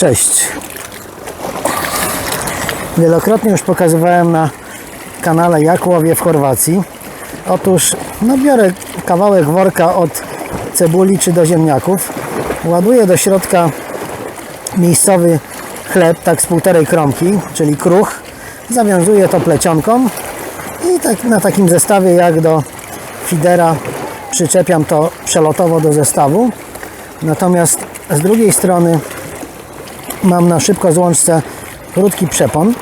Cześć. Wielokrotnie już pokazywałem na kanale jak łowię w Chorwacji. Otóż no biorę kawałek worka od cebuli czy do ziemniaków, ładuję do środka miejscowy chleb, tak z półtorej kromki, czyli kruch, zawiązuję to plecionką i tak na takim zestawie jak do fidera przyczepiam to przelotowo do zestawu. Natomiast z drugiej strony mam na szybko złączce krótki przepon.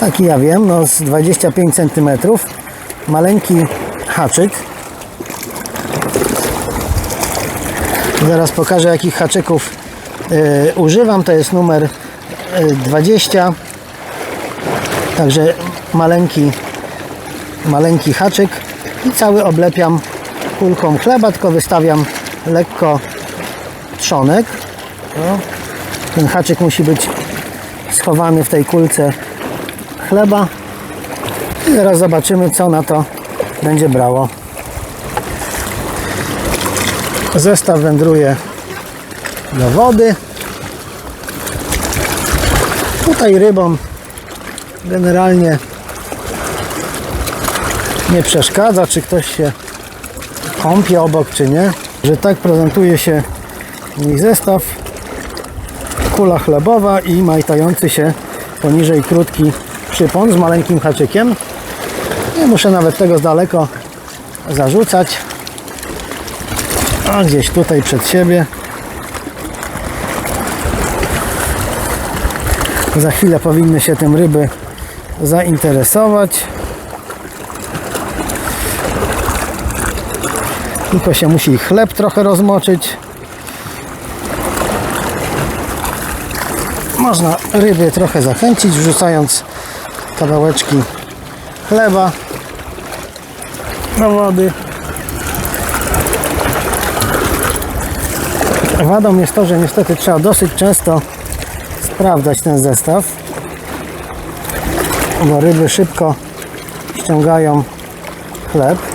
Taki ja wiem, no z 25 cm. Maleńki haczyk. Zaraz pokażę jakich haczyków y, używam. To jest numer y, 20. Także maleńki, maleńki haczyk i cały oblepiam kulką chleba, tylko wystawiam lekko trzonek. O, ten haczyk musi być schowany w tej kulce chleba. I zaraz zobaczymy, co na to będzie brało. Zestaw wędruje do wody. Tutaj rybom generalnie nie przeszkadza, czy ktoś się kąpie obok, czy nie. Że tak prezentuje się ich zestaw. Kula chlebowa i majtający się poniżej krótki przypon z maleńkim haczykiem. Nie muszę nawet tego z daleko zarzucać. A gdzieś tutaj przed siebie. Za chwilę powinny się tym ryby zainteresować. Tylko się musi chleb trochę rozmoczyć. Można ryby trochę zachęcić, wrzucając kawałeczki chleba do wody. Wadą jest to, że niestety trzeba dosyć często sprawdzać ten zestaw, bo ryby szybko ściągają chleb.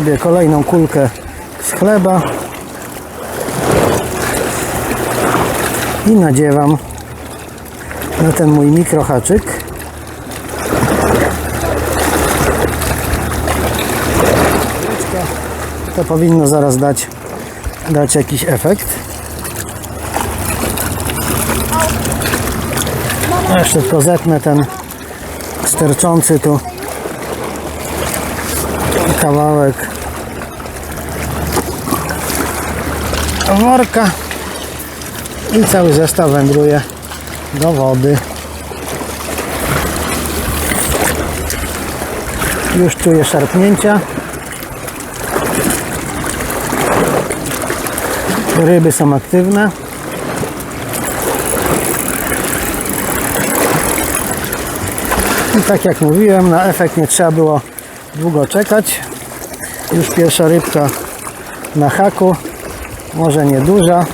Robię kolejną kulkę z chleba. I nadziewam na ten mój mikrohaczyk. To powinno zaraz dać dać jakiś efekt. Jeszcze tylko zetnę ten sterczący tu kawałek worka i cały zestaw wędruje do wody. Już czuję szarpnięcia. Ryby są aktywne. I tak jak mówiłem, na efekt nie trzeba było długo czekać. Już pierwsza rybka na haku, może nieduża.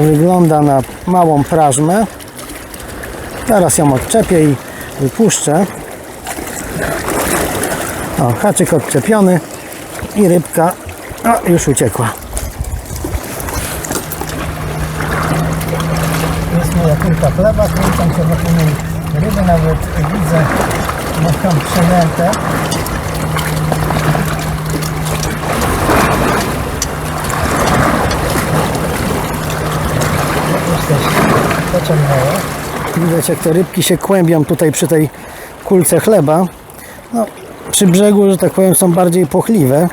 Wygląda na małą prażmę. Teraz ją odczepię i wypuszczę. O, haczyk odczepiony i rybka o, już uciekła. Jest moja kulka chleba, kręcam się wokół niej ryby, nawet widzę Już też pociągnęło. Widać jak te rybki się kłębią tutaj przy tej kulce chleba. No, przy brzegu, że tak powiem, są bardziej pochliwe,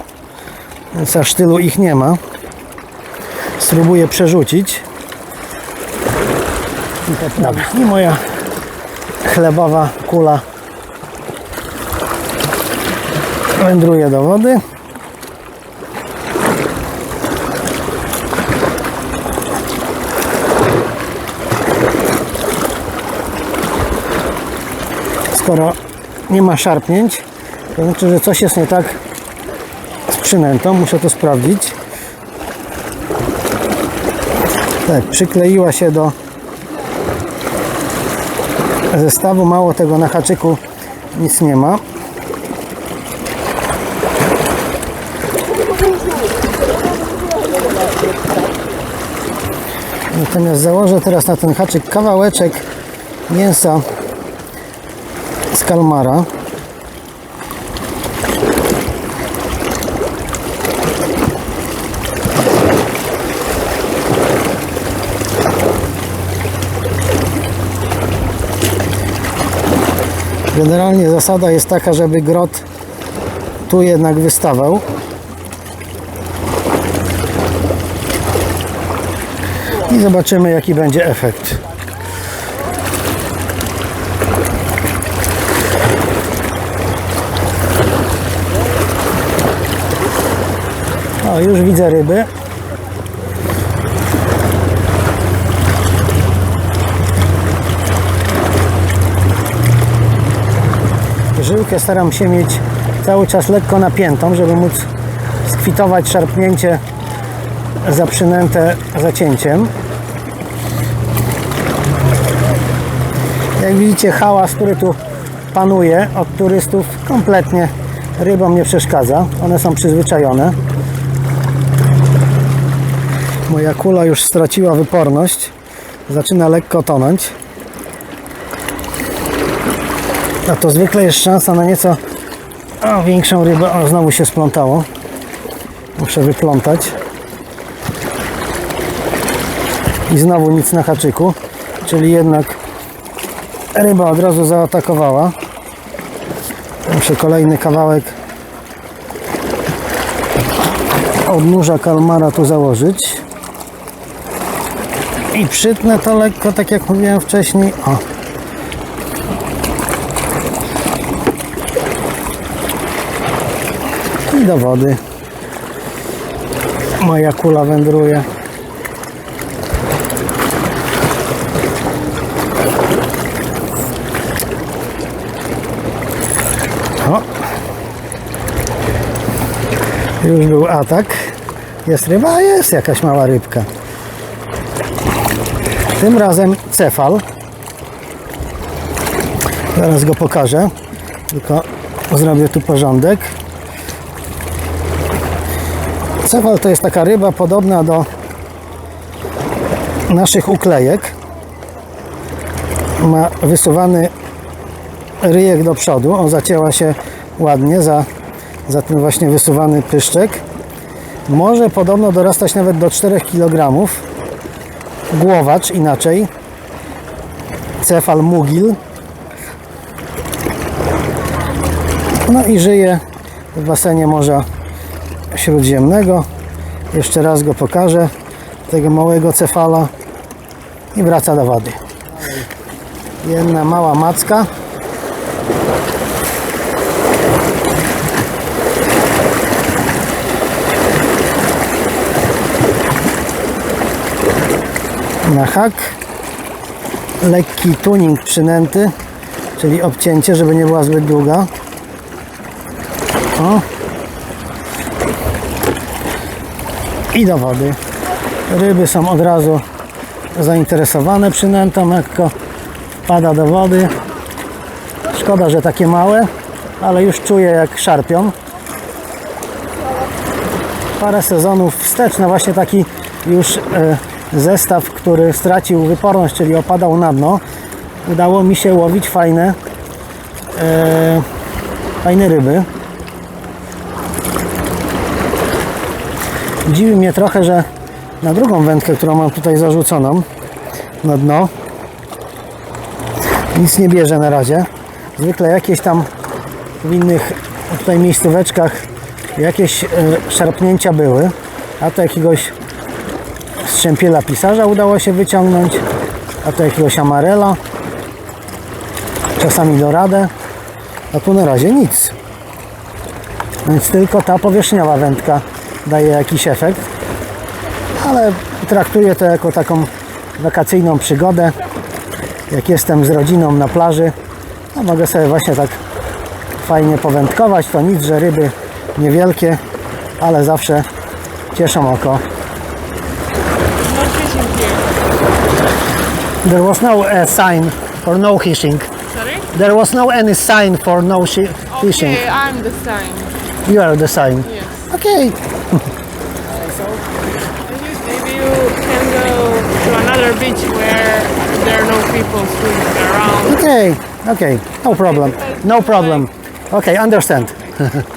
więc aż tylu ich nie ma. Spróbuję przerzucić. Dobra, i moja chlebowa kula wędruje do wody. Skoro nie ma szarpnięć, to znaczy, że coś jest nie tak z przynętą. Muszę to sprawdzić. Tak, przykleiła się do zestawu. Mało tego na haczyku nic nie ma. Natomiast założę teraz na ten haczyk kawałeczek mięsa z kalmara. Generalnie zasada jest taka, żeby grot tu jednak wystawał. I zobaczymy jaki będzie efekt. O, już widzę ryby. Żyłkę staram się mieć cały czas lekko napiętą, żeby móc skwitować szarpnięcie zaprzynęte zacięciem. Jak widzicie hałas, który tu panuje od turystów kompletnie rybom nie przeszkadza. One są przyzwyczajone. Moja kula już straciła wyporność. Zaczyna lekko tonąć. A to zwykle jest szansa na nieco o, większą rybę. O, znowu się splątało. Muszę wyplątać. I znowu nic na haczyku. Czyli jednak ryba od razu zaatakowała. Muszę kolejny kawałek odnóża kalmara tu założyć. I przytnę to lekko, tak jak mówiłem wcześniej. O. I do wody. Moja kula wędruje. Już był atak. Jest ryba, jest jakaś mała rybka. Tym razem cefal. Zaraz go pokażę. Tylko zrobię tu porządek. Cefal to jest taka ryba podobna do naszych uklejek. Ma wysuwany ryjek do przodu. On zacięła się ładnie za, za ten właśnie wysuwany pyszczek. Może podobno dorastać nawet do 4 kg. Głowacz inaczej. Cefal mugil. No i żyje w basenie Morza Śródziemnego. Jeszcze raz go pokażę. Tego małego cefala. I wraca do wody. Jedna mała macka. Na hak. Lekki tuning przynęty, czyli obcięcie, żeby nie była zbyt długa. O. I do wody. Ryby są od razu zainteresowane przynętą, lekko wpada do wody. Szkoda, że takie małe, ale już czuję jak szarpią. Parę sezonów wstecz na właśnie taki już e, zestaw, który stracił wyporność, czyli opadał na dno, udało mi się łowić fajne, e, fajne ryby. Dziwi mnie trochę, że na drugą wędkę, którą mam tutaj zarzuconą na dno, nic nie bierze na razie. Zwykle jakieś tam w innych tutaj miejscóweczkach jakieś e, szarpnięcia były, a to jakiegoś strzępiela pisarza udało się wyciągnąć, a to jakiegoś amarela, czasami doradę, a tu na razie nic. Więc tylko ta powierzchniowa wędka daje jakiś efekt, ale traktuję to jako taką wakacyjną przygodę. Jak jestem z rodziną na plaży, to mogę sobie właśnie tak fajnie powędkować. To nic, że ryby niewielkie, ale zawsze cieszą oko. There was no uh, sign for no fishing. Sorry? There was no any sign for no shi- fishing. Okay, I'm the sign. You are the sign. Yes. Okay. Maybe you can go to another beach where there are no people swimming around. Okay. Okay. No problem. No problem. Okay, understand.